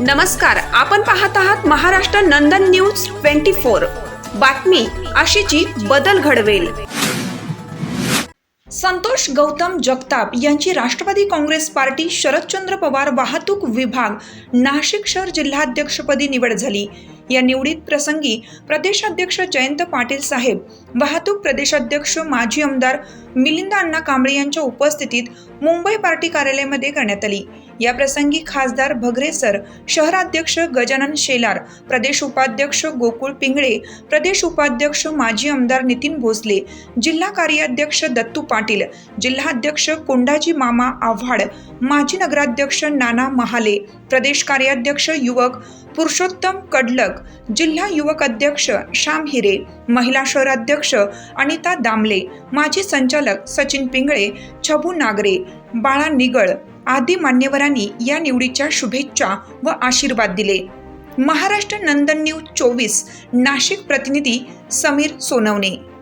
नमस्कार आपण पाहत आहात Maharashtra Nandan news twenty four. बातमी अशीची बदल घडवेल. संतोष गौतम जगताप यांची राष्ट्रवादी काँग्रेस पार्टी शरदचंद्र पवार वाहतूक विभाग नाशिक शहर जिल्हाध्यक्षपदी निवड झाली. या निवडीत प्रसंगी प्रदेशाध्यक्ष जयंत पाटील साहेब वाहतूक प्रदेशाध्यक्ष माजी आमदार मिलिंद अण्णा कांबळे यांच्या उपस्थितीत मुंबई पार्टी कार्यालयामध्ये करण्यात आली. या प्रसंगी खासदार भगरे सर शहराध्यक्ष गजानन शेलार प्रदेश उपाध्यक्ष गोकुळ पिंगळे प्रदेश उपाध्यक्ष माजी आमदार नितीन भोसले जिल्हा कार्याध्यक्ष दत्तू पाटील जिल्हाध्यक्ष कोंडाजी मामा आव्हाड माजी नगराध्यक्ष नाना महाले प्रदेश कार्याध्यक्ष युवक पुरुषोत्तम कडलक जिल्हा युवक अध्यक्ष श्याम हिरे महिला शहराध्यक्ष अनिता दामले माजी संचालक सचिन पिंगळे छबू नागरे बाळा निगळ आदी मान्यवरांनी या निवडीच्या शुभेच्छा व आशीर्वाद दिले. महाराष्ट्र नंदन न्यूज चोवीस नाशिक प्रतिनिधी समीर सोनवणे.